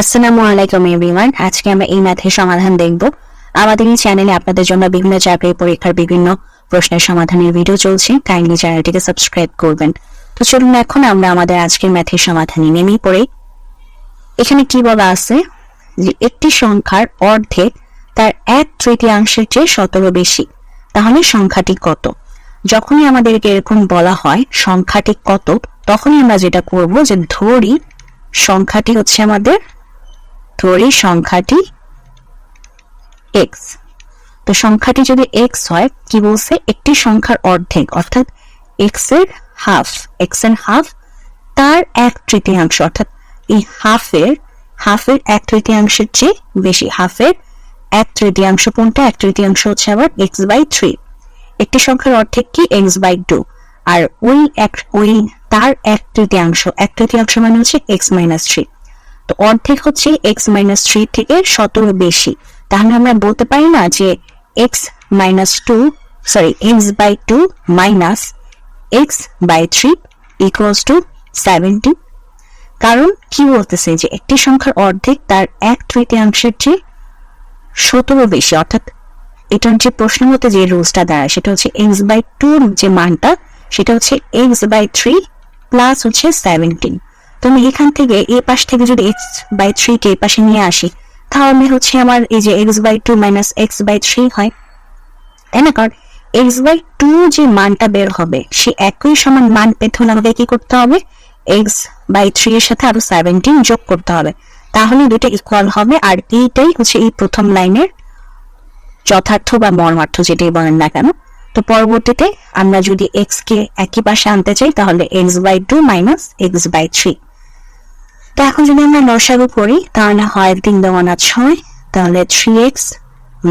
আসসালামু আলাইকুম এভরিওয়ান আজকে আমরা এই ম্যাথের সমাধান দেখব। আমাদের এই চ্যানেলে আপনাদের জন্য বিভিন্ন চাকরির পরীক্ষার বিভিন্ন প্রশ্নের সমাধানের ভিডিও চলছে। কাইন্ডলি চ্যানেলটিকে সাবস্ক্রাইব করবেন। তো চলুন এখন আমরা আমাদের আজকের ম্যাথের সমাধানে নেমেই পড়ে। এখানে কি বলা আছে? যে একটি সংখ্যার অর্ধেক তার এক তৃতীয়াংশের চেয়ে সতেরো বেশি। তাহলে সংখ্যাটি কত? যখনই আমাদেরকে এরকম বলা হয়, সংখ্যাটি কত, তখনই আমরা যেটা করব যে ধরি, সংখ্যাটি হচ্ছে আমাদের ধরি সংখ্যাটি এক্স তো সংখ্যাটি যদি এক্স হয়, কি বলছে? একটি সংখ্যার অর্ধেক, অর্থাৎ এক্সের হাফ এক্সের হাফ তার এক তৃতীয়াংশ, অর্থাৎ এই হাফের হাফের এক তৃতীয়াংশের চেয়ে বেশি হাফের এক তৃতীয়াংশ কোনটা? এক তৃতীয়াংশ হচ্ছে আবার এক্স বাই থ্রি একটি সংখ্যার অর্ধেক কি? এক্স বাই টু আর ওই এক, ওই তার এক তৃতীয়াংশ এক তৃতীয়াংশ মানে হচ্ছে এক্স মাইনাস থ্রি তো অর্ধেক হচ্ছে এক্স মাইনাস থ্রি থেকে সতেরো বেশি। তাহলে আমরা বলতে পারি না যে x minus two sorry x by two minus x by three equals two seventy কারণ কি বলতেছে যে একটি সংখ্যার অর্ধেক তার এক তৃতীয়াংশের চেয়ে সতেরো বেশি। অর্থাৎ এটার যে প্রশ্ন মতে যে রুলসটা দাঁড়ায়, সেটা হচ্ছে এক্স বাই টুর যে মানটা, সেটা হচ্ছে এক্স বাই থ্রি প্লাস হচ্ছে সেভেন্টিন তো আমি এখান থেকে এ পাশ থেকে যদি এক্স বাই থ্রি কে এ পাশে নিয়ে আসি, তাহলে হচ্ছে আমার এই যে x by two minus x by three হয়। তাই না কারণ এক্স বাই টু যে মানটা বের হবে, সে একই সমান মান পেতে হলে আমাদের কি করতে হবে? এক্স বাই থ্রি এর সাথে আরও সেভেন্টিন যোগ করতে হবে। তাহলে দুটো ইকুয়াল হবে, আর এইটাই হচ্ছে এই প্রথম লাইনের যথার্থ বা মর্মার্থ যেটাই বলেন না কেন। তো পরবর্তীতে আমরা যদি এক্স কে একই পাশে আনতে চাই, তাহলে x by two minus x by three তো এখন যদি আমরা লসাগু করি তাহলে হয় তিন দেওয়ানা ছয়, তাহলে three x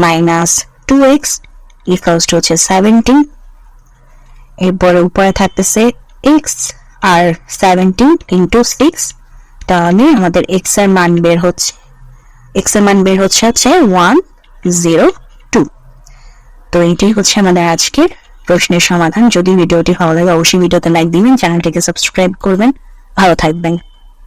minus two x equals two হচ্ছে সেভেন্টিন এরপরে উপরে থাকতেছে এক্স আর সেভেন্টিন ইন্টু সিক্স তাহলে আমাদের এক্সের মান বের হচ্ছে। এক্সের মান বের হচ্ছে হচ্ছে ওয়ান জিরো টু তো এইটাই হচ্ছে আমাদের আজকের প্রশ্নের সমাধান। যদি ভিডিওটি ভালো লাগে, অবশ্যই ভিডিওতে লাইক দিবেন, চ্যানেলটিকে সাবস্ক্রাইব করবেন। ভালো থাকবেন।